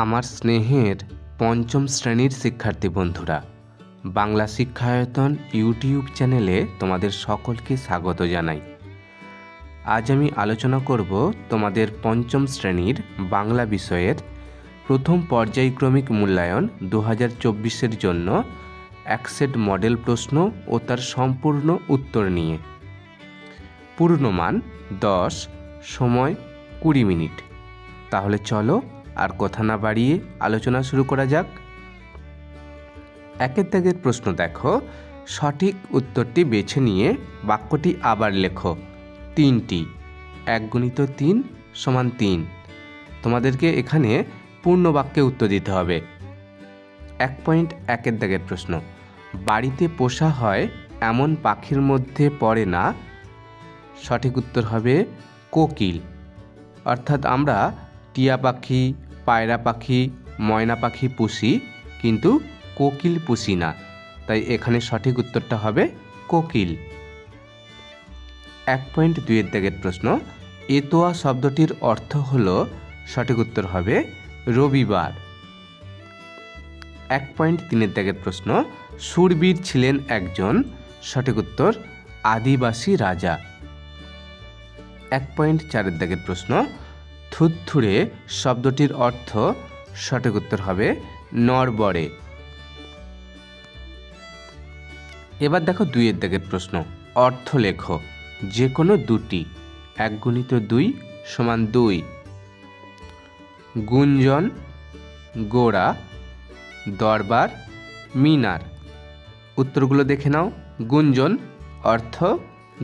আমার স্নেহের পঞ্চম শ্রেণির শিক্ষার্থী বন্ধুরা, বাংলা শিক্ষায়তন ইউটিউব চ্যানেলে তোমাদের সকলকে স্বাগত জানাই। আজ আমি আলোচনা করব তোমাদের পঞ্চম শ্রেণির বাংলা বিষয়ের প্রথম পর্যায়ক্রমিক মূল্যায়ন দু হাজার চব্বিশের জন্য এক সেট মডেল প্রশ্ন ও তার সম্পূর্ণ উত্তর নিয়ে। পূর্ণমান দশ, সময় কুড়ি মিনিট। তাহলে চলো আর কথা না বাড়িয়ে আলোচনা শুরু করা যাক। একের দাগের প্রশ্ন দেখো। সঠিক উত্তরটি বেছে নিয়ে বাক্যটি আবার লেখো। তিনটি, এক গুণিত তিন সমান তিন। তোমাদেরকে এখানে পূর্ণ বাক্যে উত্তর দিতে হবে। এক পয়েন্ট একের দাগের প্রশ্ন, বাড়িতে পোষা হয় এমন পাখির মধ্যে পড়ে না? সঠিক উত্তর হবে কোকিল। অর্থাৎ আমরা টিয়া পাখি পায়রা পাখি, ময়না পাখি পুষি, কিন্তু কোকিল পুষি না। তাই এখানে সঠিক উত্তরটা হবে কোকিল। এক পয়েন্ট দুইয়ের দাগের প্রশ্ন, এতোয়া শব্দটির অর্থ হল, সঠিক উত্তর হবে রবিবার। এক পয়েন্ট তিনের দাগের প্রশ্ন, সুরবীর ছিলেন একজন, সঠিক উত্তর, আদিবাসী রাজা। এক পয়েন্ট চারের দাগের প্রশ্ন থুতথুড়ে শব্দটির অর্থ সঠিক উত্তর হবে নরবরে এবার দেখো দুইয়ের দাগের প্রশ্ন। অর্থ লেখো যে কোনো দুটি। এক গুণিত দুই সমান দুই। গুঞ্জন, গোড়া, দরবার, মিনার। উত্তরগুলো দেখে নাও। গুঞ্জন, অর্থ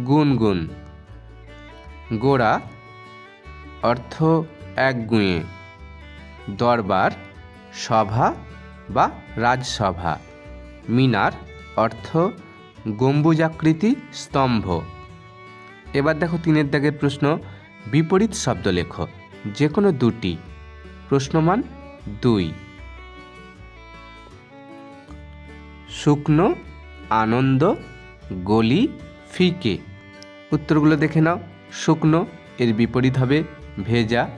গুনগুন। গোড়া অর্থ এক গুঁয়ে দরবার, সভা বা রাজসভা। মিনার অর্থ গম্বুজাকৃতি স্তম্ভ। এবার দেখো তিনের দাগের প্রশ্ন। বিপরীত শব্দ লেখো যে কোনো দুটি। প্রশ্নমান দুই। শুকনো, আনন্দ, গলি, ফিকে। উত্তরগুলো দেখে নাও। শুকনো, এর বিপরীত হবে ভেজা।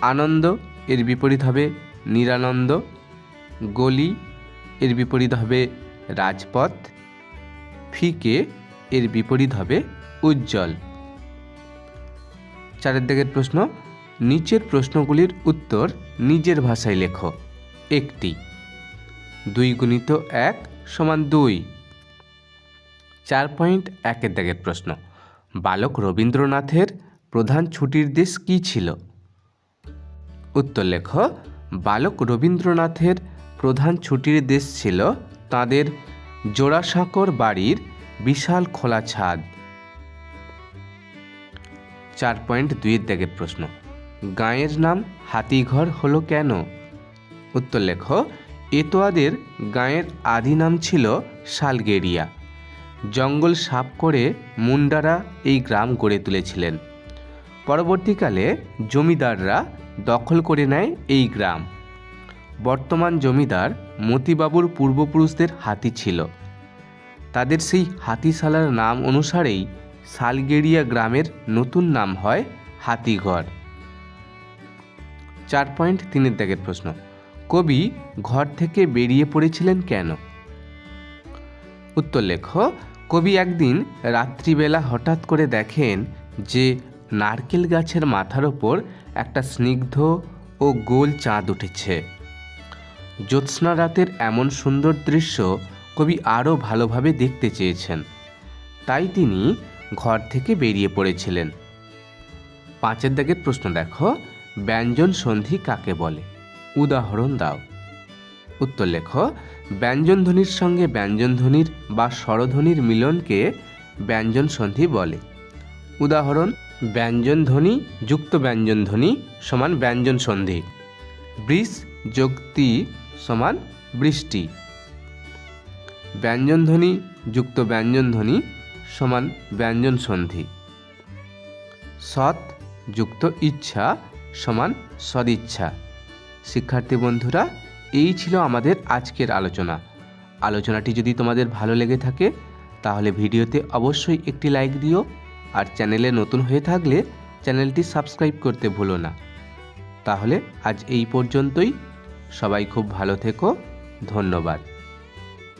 আনন্দ, এর বিপরীত হবে নিরানন্দ। গলি, এর বিপরীত হবে রাজপথ। ফিকে, এর বিপরীত হবে উজ্জ্বল। চারের দিকের প্রশ্ন, নিচের প্রশ্নগুলির উত্তর নিজের ভাষায় লেখো। একটি। দুই গুণিত এক সমান দুই। চার পয়েন্ট একের দাগের প্রশ্ন, বালক রবীন্দ্রনাথের প্রধান ছুটির দেশ কী ছিল? উত্তর লেখ, বালক রবীন্দ্রনাথের প্রধান ছুটির দেশ ছিল তাঁদের জোড়াসাঁকর বাড়ির বিশাল খোলা ছাদ। চার পয়েন্ট দুইয়ের দাগের প্রশ্ন, গাঁয়ের নাম হাতিঘর হলো কেন? উত্তর লেখ, এতোয়াদের গাঁয়ের আদি নাম ছিল শালগেরিয়া জঙ্গল সাফ করে মুন্ডারা এই গ্রাম গড়ে তুলেছিলেন। পরবর্তীকালে জমিদাররা দখল করে নেয় এই গ্রাম। বর্তমান জমিদার মতিবাবুর পূর্বপুরুষদের হাতি ছিল। তাদের সেই হাতিশালার নাম অনুসারেই সালগেরিয়া গ্রামের নতুন নাম হয় হাতিঘর। চার পয়েন্ট তিনের দাগের প্রশ্ন, কবি ঘর থেকে বেরিয়ে পড়েছিলেন কেন? উত্তর লেখ, কবি একদিন রাত্রিবেলা হঠাৎ করে দেখেন যে নারকেল গাছের মাথার ওপর একটা স্নিগ্ধ ও গোল চাঁদ উঠেছে। জ্যোৎস্না রাতের এমন সুন্দর দৃশ্য কবি আরও ভালোভাবে দেখতে চেয়েছেন। তাই তিনি ঘর থেকে বেরিয়ে পড়েছিলেন। পাঁচের দাগের প্রশ্ন দেখো, ব্যঞ্জন সন্ধি কাকে বলে? উদাহরণ দাও। উত্তর লেখ ব্যঞ্জনধ্বনির সঙ্গে ব্যঞ্জনধ্বনির বা স্বরধ্বনির মিলনকে ব্যঞ্জন সন্ধি বলে। উদাহরণ ব্যঞ্জনধ্বনি যুক্ত ব্যঞ্জনধ্বনি সমান ব্যঞ্জন সন্ধি। বৃষ যুক্তি সমান বৃষ্টি। ব্যঞ্জনধ্বনি যুক্ত ব্যঞ্জনধ্বনি সমান ব্যঞ্জন সন্ধি। সৎ যুক্ত ইচ্ছা সমান সদিচ্ছা। শিক্ষার্থী বন্ধুরা, এই ছিল আমাদের আজকের আলোচনা। আলোচনাটি যদি তোমাদের ভালো লেগে থাকে, তাহলে ভিডিওতে অবশ্যই একটি লাইক দিও। আর চ্যানেলে নতুন হয়ে থাকলে চ্যানেলটি সাবস্ক্রাইব করতে ভুলো না। তাহলে আজ এই পর্যন্তই। সবাই খুব ভালো থেকো। ধন্যবাদ।